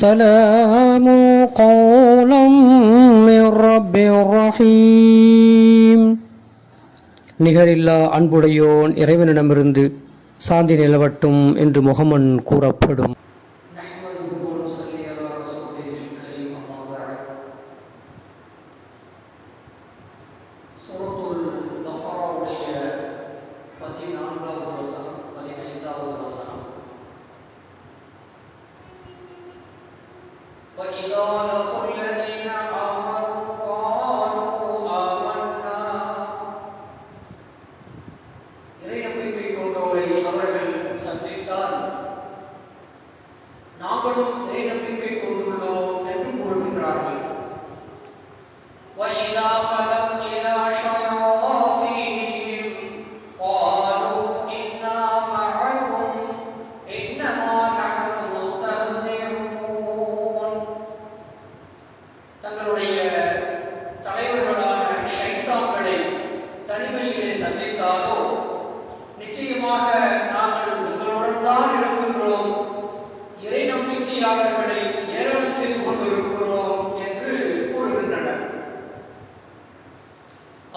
سلام قولا من رب رحيم. நிகரில்லா அன்புடையோன் இறைவனிடமிருந்து சாந்தி நிலவட்டும் என்று முகமன் கூறப்படும். நிச்சயமாக நாங்கள் உங்களுடன் தான் இருக்கின்றோம். இறை நம்பிக்கையாளர்களை ஏளனம் செய்து கொண்டிருக்கிறோம் என்று கூறுகின்றனர்.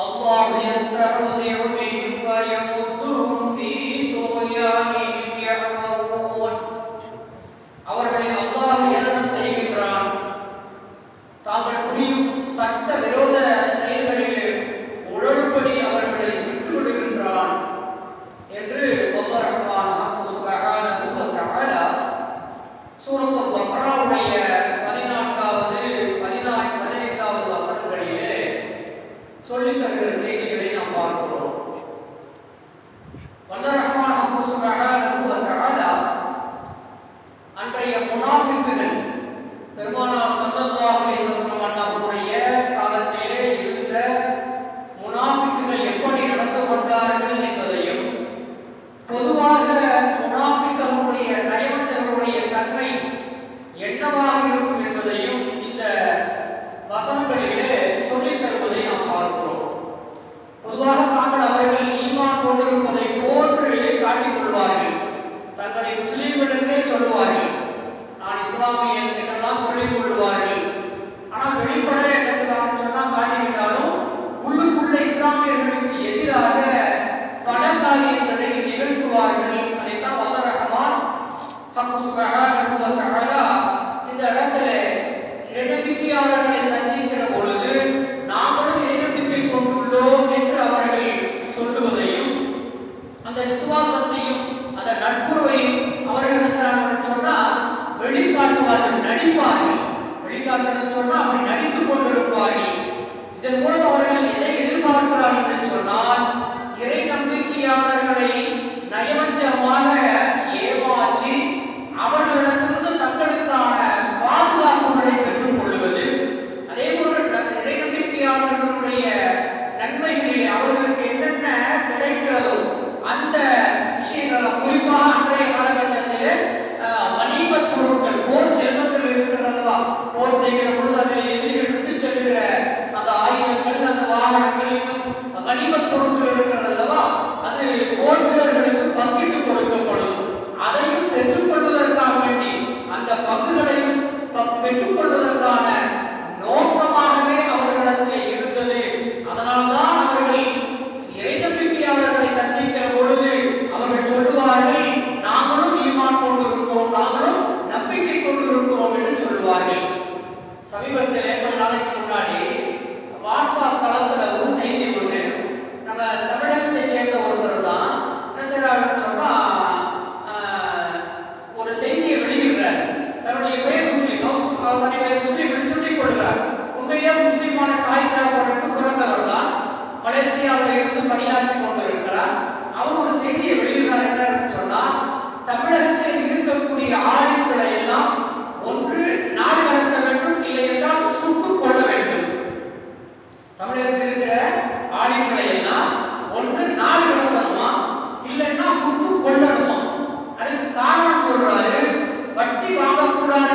அல்லாஹ் يستعذ بهم ويمدهم في طغيانهم يعمهون அவர்களை அல்லாஹ் ஏளனம் செய்கின்றான். தாங்கள் புரியும் சட்ட விரோத அல்லாஹ் சுப்ஹானஹு வ தஆலா இந்த இடத்துல இறைநம்பிக்கையாளர்களை சந்திக்கிற பொழுது நாமளும் இறைநம்பிக்கை கொண்டுள்ளோம் என்று அவர்கள் சொல்லுவதையும் அந்த விசுவாசத்தையும் அந்த நட்புறவையும் அவர்கள் என்ன செய்யறாங்கன்னு சொன்னா வெளிக்காட்டுவார்கள் நடிப்பார்கள். வெளிக்காட்டுறதுன்னு சொன்னா அப்படி நடித்துக் கொண்டிருப்பார்கள். இதன் மூலம் அவர்கள் எதை আবার இந்திய முஸ்லிமான தாய்க்காரர்களுக்கு பிறந்தவர் தான் மலேசியாவில் இருந்து பணியாற்றி கொண்டு இருக்கிறார் அவர் ஒரு செய்தியை வெளியிடுறார் என்ன சொன்னா தமிழகத்தில் இருக்கக்கூடிய ஆலயங்களை எல்லாம் ஒன்று நாடு கடத்த வேண்டும் இல்லை என்றால் சுட்டுக் கொள்ள வேண்டும். தமிழகத்தில் இருக்கிற ஆலயங்களை எல்லாம் ஒன்று நாடு கடத்தணுமா இல்லைன்னா சுட்டு கொள்ளணுமா அதுக்கு காரணம் சொல்றாரு வட்டி வாங்கக்கூடாது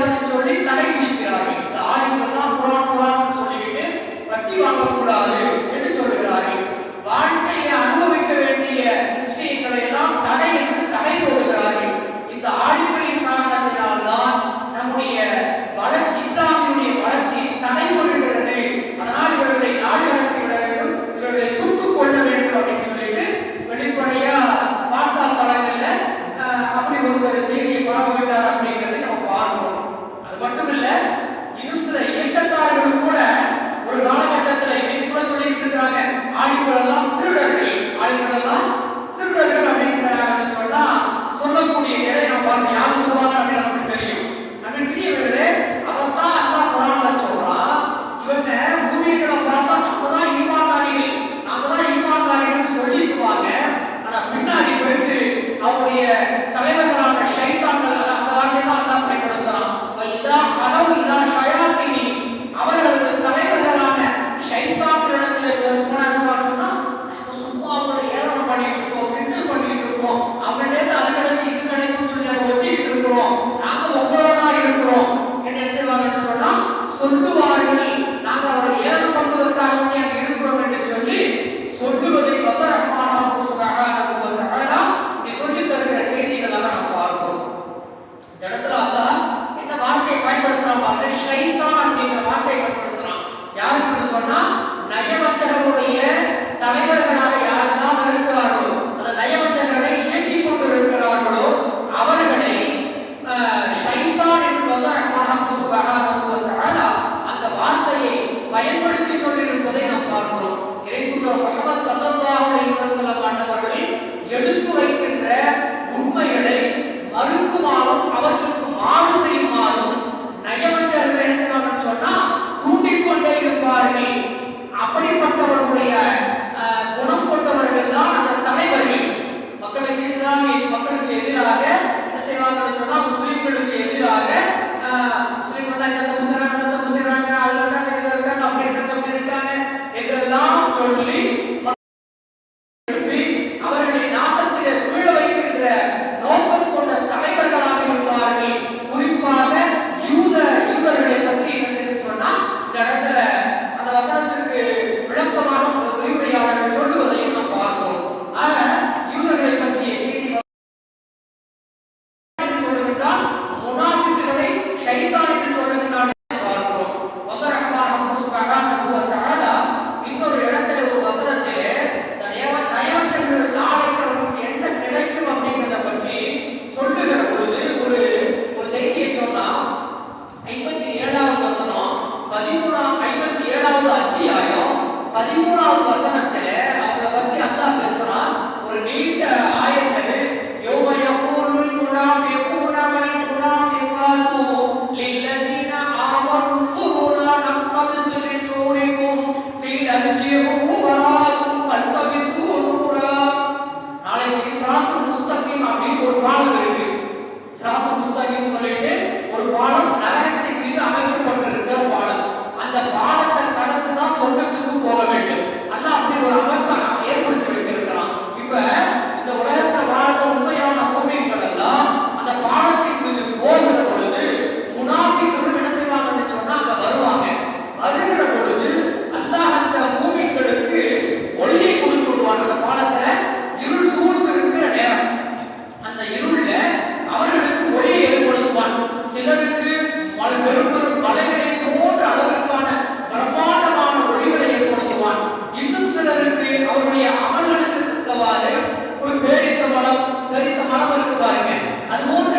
நபிகள் முகமது சல்லல்லாஹு அலைஹி வஸல்லம் ஆண்டவர்கள் எடுத்துரைக்கின்ற உண்மைகளை மறுக்குமாறும் அவற்றுக்கு மாறு செய்யுமாறும் நயவஞ்சர்கள் என்ன செய்வாங்கன்னு சொன்னா தூண்டிக்கொண்டே இருப்பார்கள். அப்படிப்பட்டவர்களுடைய குணம் கொண்டவர்கள் தான் அந்த தலைவர்கள். மக்களுக்கு இஸ்லாமிய மக்களுக்கு எதிராக என்ன செய்வாங்கன்னு சொன்னா முஸ்லிம்களுக்கு எதிராக outwardly 위하여 바리모라우드가 산한테 அதுபோல்